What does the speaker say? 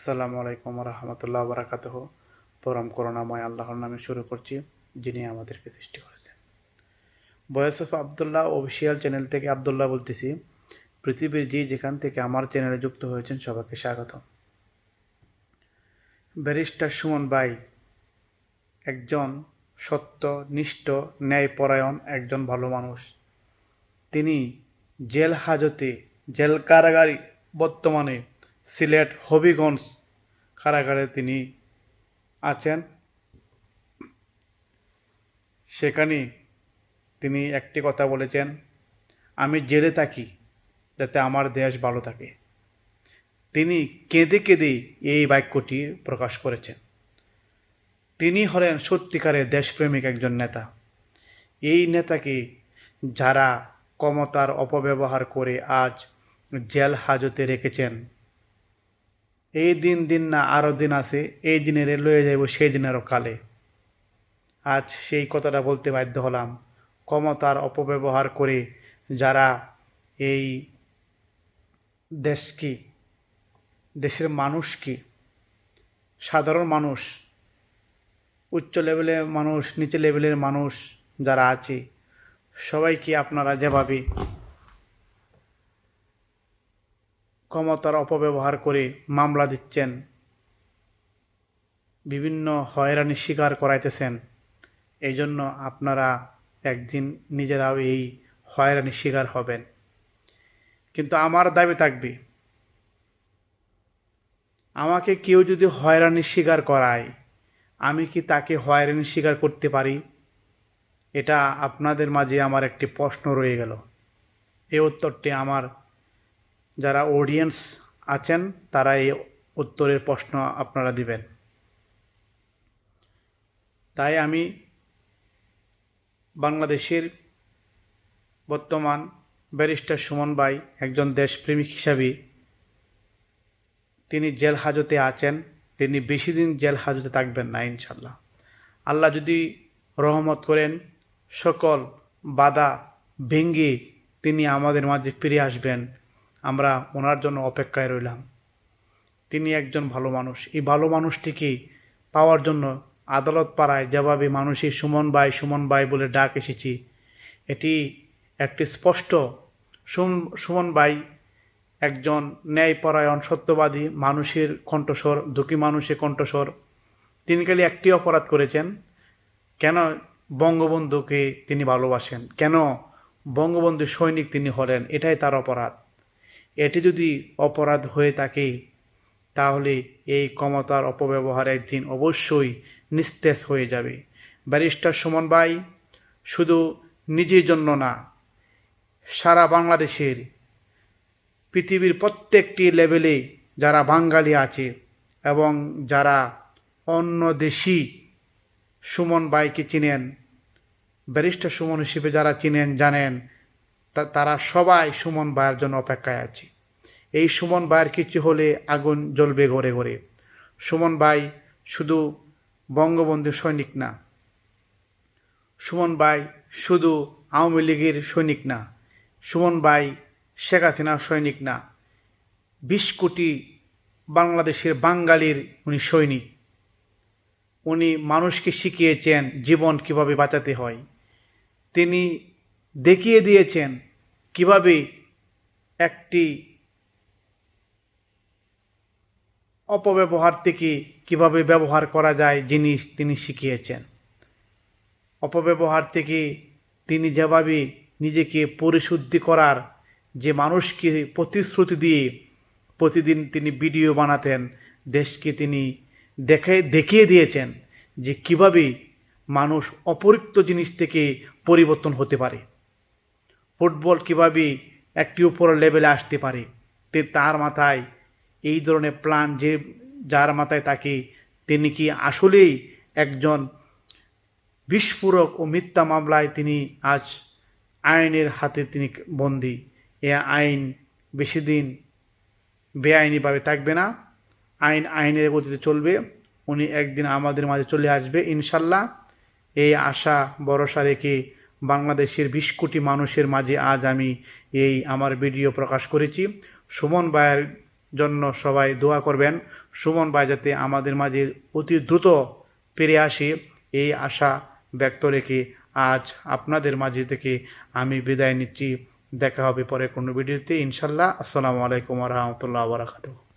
আসসালামু আলাইকুম রহমতুল্লাহ বারাকাতহ পরম করুণাময় আল্লাহর নামে শুরু করছি, যিনি আমাদেরকে সৃষ্টি করেছেন। বয়স অফ আবদুল্লাহ অফিসিয়াল চ্যানেল থেকে আবদুল্লাহ বলতেছি, পৃথিবীর যে যেখান থেকে আমার চ্যানেলে যুক্ত হয়েছেন, সবাইকে স্বাগত ব্যারিস্টার সুমন বাই একজন সত্য, নিষ্ঠ, ন্যায়পরায়ণ একজন ভালো মানুষ। তিনি জেল হাজতে, জেল কারাগারে বর্তমানে সিলেট হবিগঞ্জ কারাগারে তিনি আছেন। সেখানে তিনি একটি কথা বলেছেন, আমি জেলে থাকি যাতে আমার দেশ ভালো থাকে। তিনি কেঁদে কেঁদে এই বাক্যটি প্রকাশ করেছেন। তিনি হলেন সত্যিকারের দেশপ্রেমিক একজন নেতা। এই নেতাকে যারা ক্ষমতার অপব্যবহার করে আজ জেল হাজতে রেখেছেন এই দিন দিন না আরও দিন আছে, এই দিনের লয়ে যাইব সেই দিনেরও কালে। আজ সেই কথাটা বলতে বাধ্য হলাম। ক্ষমতার অপব্যবহার করে যারা এই দেশকে, দেশের মানুষ কি সাধারণ মানুষ, উচ্চ লেভেলের মানুষ, নিচে লেভেলের মানুষ যারা আছে, সবাইকে আপনারা যেভাবে ক্ষমতার অপব্যবহার করে মামলা দিচ্ছেন। বিভিন্ন হয়রানির শিকার করাইতেছেন। এই জন্য আপনারা একদিন নিজেরাও এই হয়রানির শিকার হবেন। কিন্তু আমার দাবি থাকবে, আমাকে কেউ যদি হয়রানির শিকার করায়, আমি কি তাকে হয়রানির শিকার করতে পারি? এটা আপনাদের মাঝে আমার একটি প্রশ্ন রয়ে গেল। এই উত্তরটি আমার যারা অডিয়েন্স আছেন, তারা এই উত্তরের প্রশ্ন আপনারা দিবেন। তাই আমি বাংলাদেশের বর্তমান ব্যারিস্টার সুমন বাই একজন দেশপ্রেমিক হিসাবে তিনি জেল হাজতে আছেন, তিনি বেশি দিন জেল হাজতে থাকবেন না ইনশাল্লাহ আল্লাহ যদি রহমত করেন, সকল বাধা ভেঙ্গে তিনি আমাদের মাঝে ফিরে আসবেন। আমরা ওনার জন্য অপেক্ষায় রইলাম। তিনি একজন ভালো মানুষ। এই ভালো মানুষটিকে পাওয়ার জন্য আদালত পাড়ায় যেভাবে মানুষই সুমন ভাই সুমন ভাই বলে ডাক এসেছি, এটি একটি স্পষ্ট সুম, সুমন ভাই একজন ন্যায়পরায়ণ, সত্যবাদী মানুষের কণ্ঠস্বর, দুঃখী মানুষের কণ্ঠস্বর। তিনি খালি একটি অপরাধ করেছেন, কেন বঙ্গবন্ধুকে তিনি ভালোবাসেন? কেন বঙ্গবন্ধু সৈনিক তিনি হলেন? এটাই তার অপরাধ। এটি যদি অপরাধ হয়ে থাকে, তাহলে এই ক্ষমতার অপব্যবহার একদিন অবশ্যই নিস্তেজ হয়ে যাবে। ব্যারিস্টার সুমন ভাই, শুধু নিজের জন্য না, সারা বাংলাদেশের, পৃথিবীর প্রত্যেকটি লেভেলে যারা বাঙালি আছে এবং যারা অন্য দেশি সুমন ভাইকে চিনেন, ব্যারিস্টার সুমন হিসেবে যারা চিনেন, জানেন তারা সবাই সুমন ভাইয়ের জন্য অপেক্ষায় আছে। এই সুমন ভাইয়ের কিছু হলে আগুন জ্বলবে ঘরে ঘরে। সুমন ভাই শুধু বঙ্গবন্ধুর সৈনিক না। সুমন ভাই শুধু আওয়ামী লীগের সৈনিক না। সুমন ভাই শেখ হাসিনার সৈনিক না। বিশ কোটি বাংলাদেশের বাঙালির উনি সৈনিক। উনি মানুষকে শিখিয়েছেন জীবন কীভাবে বাঁচাতে হয়। তিনি দেখিয়ে দিয়েছেন কীভাবে একটি অপব্যবহার থেকে কীভাবে ব্যবহার করা যায় জিনিস তিনি শিখিয়েছেন। অপব্যবহার থেকে তিনি যেভাবে নিজেকে পরিশুদ্ধি করার, যে মানুষকে প্রতিশ্রুতি দিয়ে প্রতিদিন তিনি ভিডিও বানাতেন, দেশকে তিনি দেখে, দেখিয়ে দিয়েছেন যে কীভাবে মানুষ অপরিক্ত জিনিস থেকে পরিবর্তন হতে পারে। ফুটবল কীভাবে একটি উপর লেভেলে আসতে পারে? তে তার মাথায় এই ধরনের প্ল্যান যে, যার মাথায় থাকে তিনি কি আসলেই একজন বিস্ফোরক ও মিথ্যা মামলায় তিনি আজ আইনের হাতে তিনি বন্দী। এ আইন বেশি দিন বেআইনিভাবে থাকবে না। আইন আইনের গতিতে চলবে। উনি একদিন আমাদের মাঝে চলে আসবে ইনশাল্লাহ। এই আশা, ভরসা রেখে বাংলাদেশের বিশ কোটি মানুষের মাঝে আজ আমি এই আমার ভিডিও প্রকাশ করেছি। সুমন ভাইয়ের জন্য সবাই দোয়া করবেন। সুমন ভাই যাতে আমাদের মাঝে অতি দ্রুত পেরে আসে, এই আশা ব্যক্ত রেখে আজ আপনাদের মাঝে থেকে আমি বিদায় নিচ্ছি। দেখা হবে পরে কোনো ভিডিওতে। ইনশাল্লাহ আসসালামু আলাইকুম রহমতুল্লাহ বারাকাতুহ।